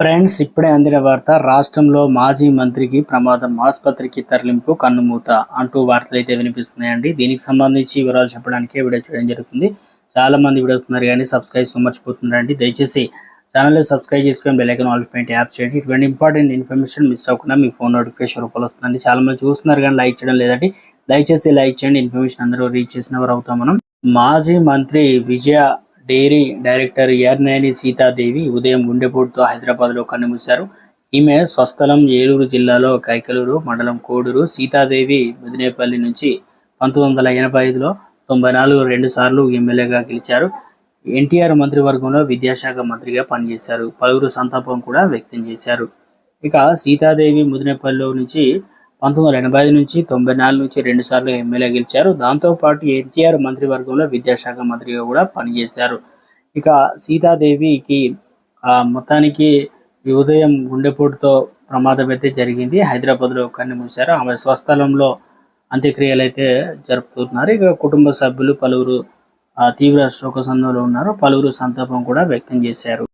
Friends ఇప్పుడే అందిన వార్త రాష్ట్రంలో మాజీ మంత్రికి ప్రమాదం ఆసుపత్రికి తరలింపు కన్నుమూత అంటూ వార్తలు అయితే వినిపిస్తున్నాయండి. దీనికి సంబంధించి వివరాలు చెప్పడానికి వీడియో చేయడం జరుగుతుంది. చాలా మంది వీడియోస్ ఉన్నారు కానీ సబ్స్క్రైబ్ మర్చిపోతున్నారండి దయచేసి ఛానల్ని సబ్స్క్రైబ్ చేసుకొని బెల్లైకన్ ఆల్ పెయింట్ యాప్ చేయండి. ఇటువంటి ఇంపార్టెంట్ ఇన్ఫర్మేషన్ మిస్ అవ్వకుండా మీ ఫోన్ నోటిఫికేషన్ రూపంలో వస్తుందండి. చాలా మంది చూస్తున్నారు కానీ లైక్ చేయడం లేదండి. దయచేసి లైక్ చేయండి. ఇన్ఫర్మేషన్ అందరూ రీచ్ చేసిన వారు అవుతాం మనం. మాజీ మంత్రి విజయ డైరీ డైరెక్టర్ ఎర్నేని సీతాదేవి ఉదయం గుండెపోటుతో హైదరాబాద్లో కన్నుమూశారు. ఈమె స్వస్థలం ఏలూరు జిల్లాలో కైకలూరు మండలం కోడూరు సీతాదేవి ముదినేపల్లి నుంచి పంతొమ్మిది వందల ఎనభై ఐదులో తొంభై నాలుగు రెండు సార్లు ఎమ్మెల్యేగా గెలిచారు. ఎన్టీఆర్ మంత్రివర్గంలో విద్యాశాఖ మంత్రిగా పనిచేశారు. పలువురు సంతాపం కూడా వ్యక్తం చేశారు. ఇక సీతాదేవి ముదినేపల్లిలో నుంచి పంతొమ్మిది వందల ఎనభై ఐదు నుంచి తొంభై నాలుగు నుంచి రెండు సార్లు ఎమ్మెల్యే గెలిచారు. దాంతోపాటు ఎన్టీఆర్ మంత్రివర్గంలో విద్యాశాఖ మంత్రిగా కూడా పనిచేశారు. ఇక సీతాదేవికి ఆ మొత్తానికి ఈ ఉదయం గుండెపోటుతో ప్రమాదం అయితే జరిగింది. హైదరాబాద్లో కన్ను మూశారు. ఆమె స్వస్థలంలో అంత్యక్రియలు అయితే జరుపుతున్నారు. ఇక కుటుంబ సభ్యులు పలువురు ఆ తీవ్ర శోకసందంలో ఉన్నారు. పలువురు సంతాపం కూడా వ్యక్తం చేశారు.